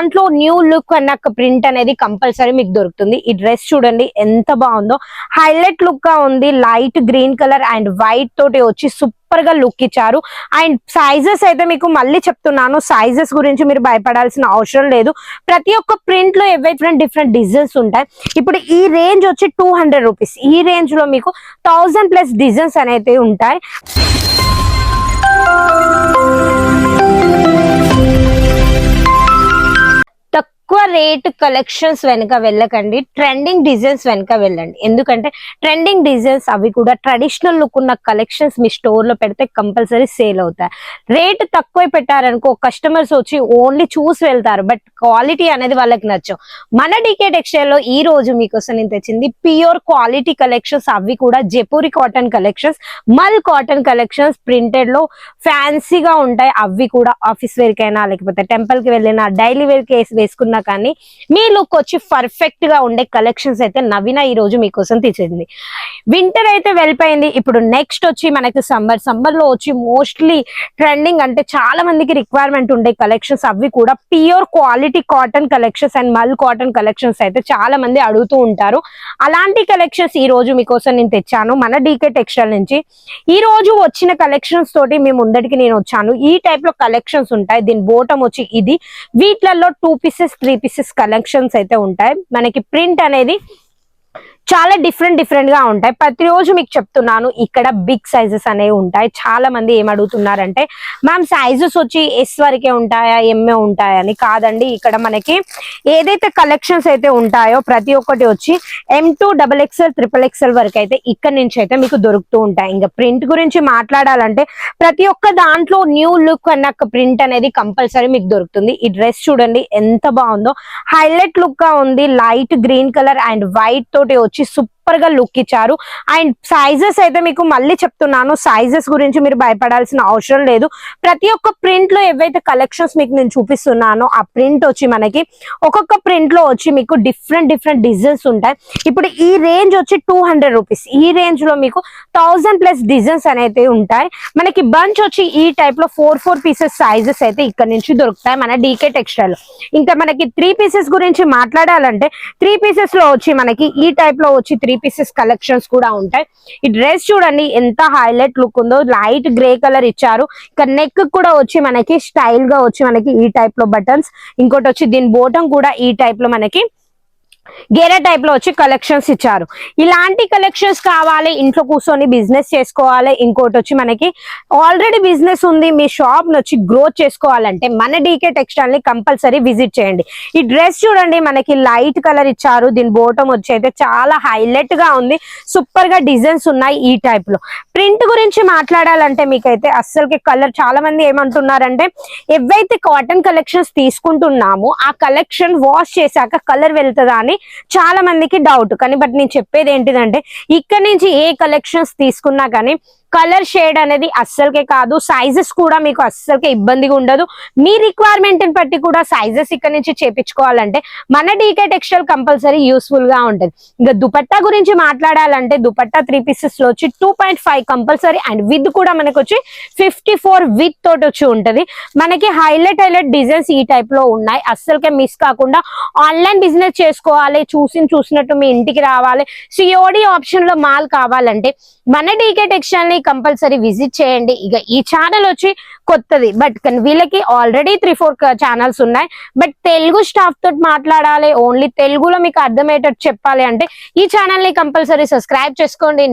దాంట్లో new look అన్న print అనేది కంపల్సరీ మీకు దొరుకుతుంది. ఈ డ్రెస్ చూడండి ఎంత బాగుందో. హైలైట్ లుక్గా ఉంది light green colour and white తోటి వచ్చి సూపర్గా లుక్ ఇచ్చారు. అండ్ సైజెస్ అయితే మీకు మళ్ళీ చెప్తున్నాను సైజెస్ గురించి మీరు భయపడాల్సిన అవసరం లేదు. ప్రతి ఒక్క ప్రింట్లో ఏవైతే డిఫరెంట్ డిఫరెంట్ డిజైన్స్ ఉంటాయి ఇప్పుడు ఈ రేంజ్ వచ్చి టూ హండ్రెడ్ రూపీస్ ఈ రేంజ్లో మీకు థౌజండ్ ప్లస్ డిజైన్స్ అనేది ఉంటాయి. తక్కువ రేట్ కలెక్షన్స్ వెనుక వెళ్ళకండి. ట్రెండింగ్ డిజైన్స్ వెనుక వెళ్ళండి. ఎందుకంటే ట్రెండింగ్ డిజైన్స్ అవి కూడా ట్రెడిషనల్ లుక్ ఉన్న కలెక్షన్స్ మీ స్టోర్లో పెడితే కంపల్సరీ సేల్ అవుతాయి. రేట్ తక్కువ పెట్టారనుకో కస్టమర్స్ వచ్చి ఓన్లీ చూసి వెళ్తారు. బట్ క్వాలిటీ అనేది వాళ్ళకి నచ్చవు. మన డీకే టెక్స్టైల్లో ఈ రోజు మీకోసం నేను తెచ్చింది ప్యూర్ క్వాలిటీ కలెక్షన్స్. అవి కూడా Jaipuri cotton collections mul cotton collections ప్రింటెడ్లో ఫ్యాన్సీగా ఉంటాయి. అవి కూడా ఆఫీస్ వేర్కైనా లేకపోతే టెంపుల్కి వెళ్ళినా డైలీ వేర్కి వేసుకున్న వేసుకున్నా కానీ మీ లుక్ వచ్చి పర్ఫెక్ట్గా ఉండే కలెక్షన్స్ అయితే నవీన ఈ రోజు మీకోసం తెచ్చింది వింటర్ అయితే వెళ్ళిపోయింది. ఇప్పుడు నెక్స్ట్ వచ్చి మనకి సమ్మర్ సమ్మర్లో వచ్చి మోస్ట్లీ ట్రెండింగ్ అంటే చాలా మందికి రిక్వైర్మెంట్ ఉండే కలెక్షన్స్ అవి కూడా pure quality cotton collections and mul cotton collections అయితే చాలా మంది అడుగుతూ ఉంటారు. అలాంటి కలెక్షన్స్ ఈ రోజు మీకోసం నేను తెచ్చాను. మన డీకే టెక్స్టైల్ నుంచి ఈ రోజు వచ్చిన కలెక్షన్స్ తోటి మీ ముందటికి నేను వచ్చాను. ఈ టైప్లో కలెక్షన్స్ ఉంటాయి. దీని బోటం వచ్చి ఇది. వీటిలలో two pieces three pieces collections అయితే ఉంటాయి. మనకి ప్రింట్ అనేది చాలా డిఫరెంట్ డిఫరెంట్గా ఉంటాయి. ప్రతిరోజు మీకు చెప్తున్నాను ఇక్కడ బిగ్ సైజెస్ అనేవి ఉంటాయి. చాలా మంది ఏం అడుగుతున్నారంటే మ్యామ్ సైజెస్ వచ్చి ఎస్ వరకే ఉంటాయా ఎంఏ ఉంటాయని కాదండి ఇక్కడ మనకి ఏదైతే కలెక్షన్స్ అయితే ఉంటాయో ప్రతి ఒక్కటి వచ్చి M to double XL triple XL వరకు అయితే ఇక్కడ నుంచి అయితే మీకు దొరుకుతూ ఉంటాయి. ఇంకా ప్రింట్ గురించి మాట్లాడాలంటే ప్రతి ఒక్క దాంట్లో న్యూ లుక్ అన్న ప్రింట్ అనేది కంపల్సరీ మీకు దొరుకుతుంది. ఈ డ్రెస్ చూడండి ఎంత బాగుందో. హైలైట్ లుక్గా ఉంది light green colour and white తోటి వచ్చి чи суп సూపర్గా లుక్ ఇచ్చారు. అండ్ సైజెస్ అయితే మీకు మళ్ళీ చెప్తున్నాను. సైజెస్ గురించి మీరు భయపడాల్సిన అవసరం లేదు. ప్రతి ఒక్క ప్రింట్లో ఏవైతే కలెక్షన్స్ మీకు నేను చూపిస్తున్నానో ఆ ప్రింట్ వచ్చి మనకి ఒక్కొక్క ప్రింట్లో వచ్చి మీకు డిఫరెంట్ డిఫరెంట్ డిజైన్స్ ఉంటాయి. ఇప్పుడు ఈ రేంజ్ వచ్చి టూ హండ్రెడ్ రూపీస్ ఈ రేంజ్లో మీకు థౌసండ్ ప్లస్ డిజైన్స్ అనేది ఉంటాయి. మనకి బంచ్ వచ్చి ఈ టైప్లో ఫోర్ ఫోర్ పీసెస్ సైజెస్ అయితే ఇక్కడ నుంచి దొరుకుతాయి మన డీకే టెక్స్టైల్ ఇంకా మనకి త్రీ పీసెస్ గురించి మాట్లాడాలంటే త్రీ పీసెస్లో వచ్చి మనకి ఈ టైప్లో వచ్చి త్రీ పీసెస్ కలెక్షన్స్ కూడా ఉంటాయి. ఈ డ్రెస్ చూడండి ఎంత హైలైట్ లుక్ ఉందో. లైట్ గ్రే కలర్ ఇచ్చారు. ఇక నెక్ కూడా వచ్చి మనకి స్టైల్గా వచ్చి మనకి ఈ టైప్లో బటన్స్. ఇంకోటి వచ్చి దీని బోటం కూడా ఈ టైప్లో మనకి గేరే టైప్లో వచ్చి కలెక్షన్స్ ఇచ్చారు. ఇలాంటి కలెక్షన్స్ కావాలి ఇంట్లో కూర్చొని బిజినెస్ చేసుకోవాలి ఇంకోటి వచ్చి మనకి ఆల్రెడీ బిజినెస్ ఉంది మీ షాప్ వచ్చి గ్రోత్ చేసుకోవాలంటే మన డీకే టెక్స్టైల్ని కంపల్సరీ విజిట్ చేయండి. ఈ డ్రెస్ చూడండి మనకి లైట్ కలర్ ఇచ్చారు దీని బోటం వచ్చి అయితే చాలా హైలైట్గా ఉంది సూపర్గా డిజైన్స్ ఉన్నాయి ఈ టైప్లో. ప్రింట్ గురించి మాట్లాడాలంటే మీకైతే అస్సలకి కలర్ చాలా మంది ఏమంటున్నారంటే ఎవైతే కాటన్ కలెక్షన్స్ తీసుకుంటున్నామో ఆ కలెక్షన్ వాష్ చేశాక కలర్ వెళ్తుందా? అని చాలా మందికి డౌట్ కానీ బట్ నేను చెప్పేది ఏంటిదంటే ఇక్కడ నుంచి ఏ కలెక్షన్స్ తీసుకున్నా కానీ కలర్ షేడ్ అనేది అస్సలకే కాదు. సైజెస్ కూడా మీకు అస్సలకే ఇబ్బందిగా ఉండదు. మీ రిక్వైర్మెంట్ని బట్టి కూడా సైజెస్ ఇక్కడ నుంచి చేపించుకోవాలంటే మన డీకే టెక్స్టైల్ కంపల్సరీ యూస్ఫుల్గా ఉంటుంది. ఇంకా దుపట్టా గురించి మాట్లాడాలంటే దుపట్టా త్రీ పీసెస్లో వచ్చి two point five compulsory and with కూడా మనకు వచ్చి ఫిఫ్టీ ఫోర్ విత్ తోటి వచ్చి ఉంటుంది. మనకి హైలైట్ హైలైట్ డిజైన్స్ ఈ టైప్లో ఉన్నాయి. అస్సలకే మిస్ కాకుండా ఆన్లైన్ బిజినెస్ చేసుకోవాలి చూసి చూసినట్టు మీ ఇంటికి రావాలి. సిఓడి ఆప్షన్లో మాల్ కావాలంటే మన డీకే టెక్స్టైల్ని కంపల్సరీ విజిట్ చేయండి. ఇక ఈ ఛానల్ వచ్చి కొత్తది. బట్ వీళ్ళకి ఆల్రెడీ త్రీ ఫోర్ ఛానల్స్ ఉన్నాయి. బట్ తెలుగు స్టాఫ్ తోటి మాట్లాడాలి. ఓన్లీ తెలుగులో మీకు అర్థమయ్యేటట్టు చెప్పాలి అంటే ఈ ఛానల్ని కంపల్సరీ సబ్స్క్రైబ్ చేసుకోండి.